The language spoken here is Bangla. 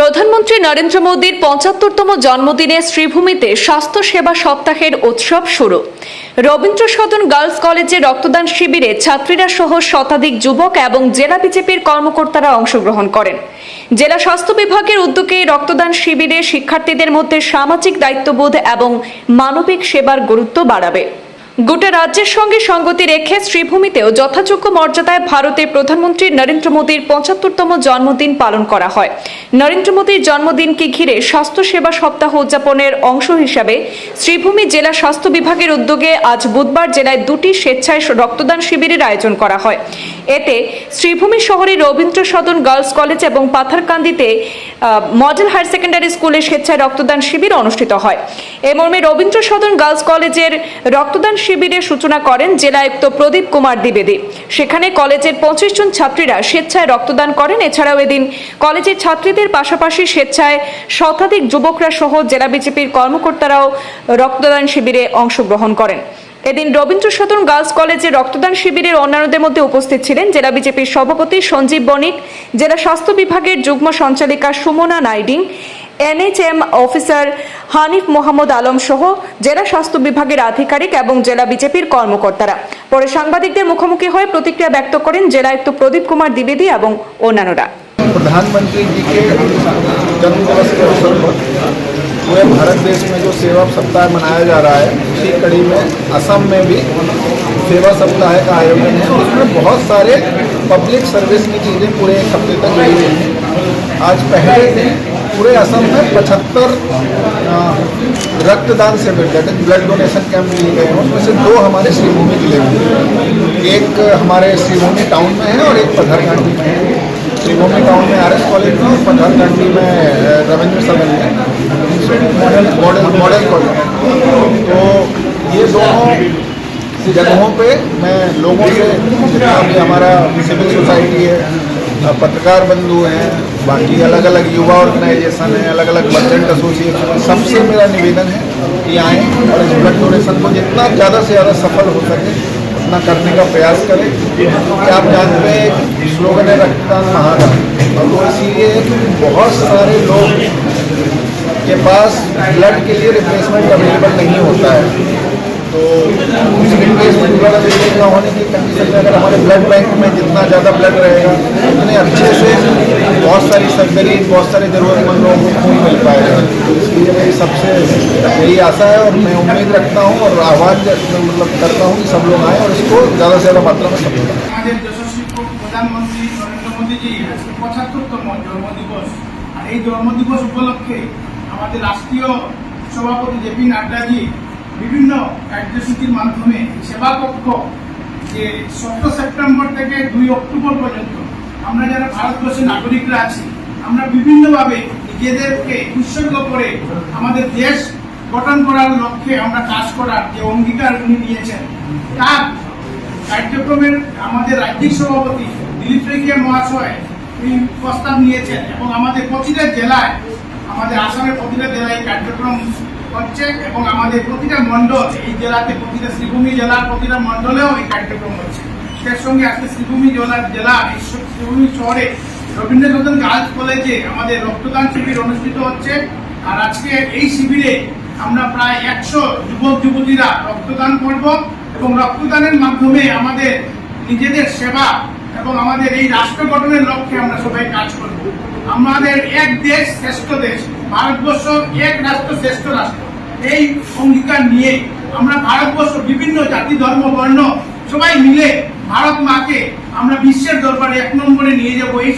প্রধানমন্ত্রী নরেন্দ্র মোদীর পঁচাত্তরতম জন্মদিনে শ্রীভূমিতে স্বাস্থ্য সেবা সপ্তাহের উৎসব শুরু। রবীন্দ্র সদন গার্লস কলেজে রক্তদান শিবিরে ছাত্রীরা সহ শতাধিক যুবক এবং জেলা বিজেপির কর্মকর্তারা অংশগ্রহণ করেন। জেলা স্বাস্থ্য বিভাগের উদ্যোগে রক্তদান শিবিরে শিক্ষার্থীদের মধ্যে সামাজিক দায়িত্ববোধ এবং মানবিক সেবার গুরুত্ব বাড়াবে। গোটা রাজ্যের সঙ্গে সঙ্গতি রেখে শ্রীভূমিতেও যথাযোগ্য মর্যাদায় ভারতের প্রধানমন্ত্রী নরেন্দ্র মোদীর পঁচাত্তরতম জন্মদিন পালন করা হয়। নরেন্দ্র মোদীর জন্মদিনকে ঘিরে স্বাস্থ্য সেবা সপ্তাহ উদযাপনের অংশ হিসাবে শ্রীভূমি জেলা স্বাস্থ্য বিভাগের উদ্যোগে আজ বুধবার জেলায় দুটি স্বেচ্ছায় রক্তদান শিবিরের আয়োজন করা হয়। এতে শ্রীভূমি শহরে রবীন্দ্র সদন গার্লস কলেজ এবং পাথারকান্দিতে মডেল হায়ার সেকেন্ডারি স্কুলে স্বেচ্ছায় রক্তদান শিবির অনুষ্ঠিত হয়। এ মর্মে রবীন্দ্র সদন গার্লস কলেজের রক্তদান শিবিরের সূচনা করেন জেলা আয়ুক্ত প্রদীপ কুমার দ্বিবেদী। সেখানে কলেজের পঁচিশ জন ছাত্রীরা স্বেচ্ছায় রক্তদান করেন। এছাড়াও এদিন কলেজের ছাত্রীদের পাশাপাশি স্বেচ্ছায় শতাধিক যুবকরা সহ জেলা বিজেপির কর্মকর্তারাও রক্তদান শিবিরে অংশগ্রহণ করেন। এদিন রবীন্দ্র সদন গার্লস কলেজে রক্তদান শিবিরের অন্যান্যদের মধ্যে উপস্থিত ছিলেন জেলা বিজেপির সভাপতি সঞ্জীব বণিক, জেলা স্বাস্থ্য বিভাগের যুগ্ম সঞ্চালিকা সুমনা নাইডিং এনএচএম অফিসার হানিফ মোহাম্মদ আলম সহ জেলা স্বাস্থ্য বিভাগের আধিকারিক এবং জেলা বিজেপির কর্মকর্তারা। পরে সাংবাদিকদের মুখোমুখি হয়ে প্রতিক্রিয়া ব্যক্ত করেন জেলায়ুক্ত প্রদীপ কুমার দ্বিবেদী এবং অন্যান্যরা। প্রধানমন্ত্রী पर भारत देश में जो सेवा सप्ताह मनाया जा रहा है उसी कड़ी में असम में भी सेवा सप्ताह का आयोजन है। उसमें बहुत सारे पब्लिक सर्विस की चीज़ें पूरे एक हफ़्ते तक जुड़ी हुई हैं। आज पहले दिन पूरे असम में पचहत्तर रक्तदान शिविर that is blood donation camp लिए गए हैं। उसमें से दो हमारे श्रीभूमि ज़िले में एक हमारे श्रीभूमि टाउन में है और एक पथरघाटी में है। श्रीभूमि टाउन में आर एस कॉलेज में और पथरघाटी में रविंद्र सदन में। मॉडल मॉडल कॉलेज तो ये दोनों जगहों पे मैं लोगों से, जितना भी हमारा सिविल सोसाइटी है, पत्रकार बंधु हैं, बाकी अलग अलग युवा ऑर्गेनाइजेशन है अलग अलग मर्चेंट एसोसिएशन सबसे मेरा निवेदन है कि आएँ और इस ब्लड डोनेशन को जितना ज़्यादा से ज़्यादा सफल हो सके, उतना करने का प्रयास करें। कि आप जानते हैं स्लोगन है रक्तदान महादान और वो इसीलिए बहुत सारे लोग के पास ब्लड के लिए रिप्लेसमेंट अवेलेबल नहीं होता है तो उस रिप्लेसमेंट ब्लड अवेलेबल न होने की कंडीशन में अगर हमारे ब्लड बैंक में जितना ज़्यादा ब्लड रहेगा उतने अच्छे से बहुत सारी सर्जरी बहुत सारे ज़रूरतमंद लोगों को खून मिल पाएगा तो इसलिए मेरी सबसे यही आशा है और मैं उम्मीद रखता हूँ और आह्वान ज- मतलब करता हूँ कि सब लोग आएँ और इसको ज़्यादा से ज़्यादा मात्रा में सफल करें আমাদের যশস্বী প্রধানমন্ত্রী নরেন্দ্র মোদীজি পঁচাত্তরতম জন্মদিবস আর এই জন্মদিবস উপলক্ষে আমাদের রাষ্ট্রীয় সভাপতি জেপি নাড্ডাজি বিভিন্ন কার্যসূচির মাধ্যমে সেবা কক্ষ যে সতেরো সেপ্টেম্বর থেকে দুই অক্টোবর পর্যন্ত আমরা যারা ভারতবর্ষের নাগরিকরা আছি, আমরা বিভিন্নভাবে নিজেদেরকে উৎসর্গ করে আমাদের দেশ গঠন করার লক্ষ্যে আমরা কাজ করার যে অঙ্গীকার উনি নিয়েছেন, তার কার্যক্রমের আমাদের রাজ্যিক সভাপতি দিলীপ রেখিয়া মহাশয় এই প্রস্তাব নিয়েছেন এবং আমাদের প্রতিটা জেলায় আমাদের আসামের প্রতিটা জেলায় কার্যক্রম হচ্ছে এবং আমাদের প্রতিটা মণ্ডল, এই জেলাতে প্রতিটা শ্রীভূমি জেলার প্রতিটা মণ্ডলেও এই কার্যক্রম হচ্ছে। এর সঙ্গে আজকে শ্রীভূমি জেলার জেলা শ্রীভূমি শহরে রবীন্দ্রনাথন গার্লস কলেজে আমাদের রক্তদান শিবির অনুষ্ঠিত হচ্ছে। আর আজকে এই শিবিরে আমরা প্রায় একশো যুবক, যুবতীরা রক্তদান করব এবং রক্তদানের মাধ্যমে আমাদের নিজেদের সেবা এবং আমাদের এই রাষ্ট্র গঠনের লক্ষ্যে আমরা সবাই কাজ করব। আমাদের এক দেশ শ্রেষ্ঠ দেশ, ভারতবর্ষ এক রাষ্ট্র শ্রেষ্ঠ রাষ্ট্র। এই অঙ্গীকার নিয়ে আমরা ভারতবর্ষ, বিভিন্ন জাতি, ধর্ম, বর্ণ সবাই মিলে ভারত মাকে আমরা বিশ্বের দরবারে এক নম্বরে নিয়ে যাব। এই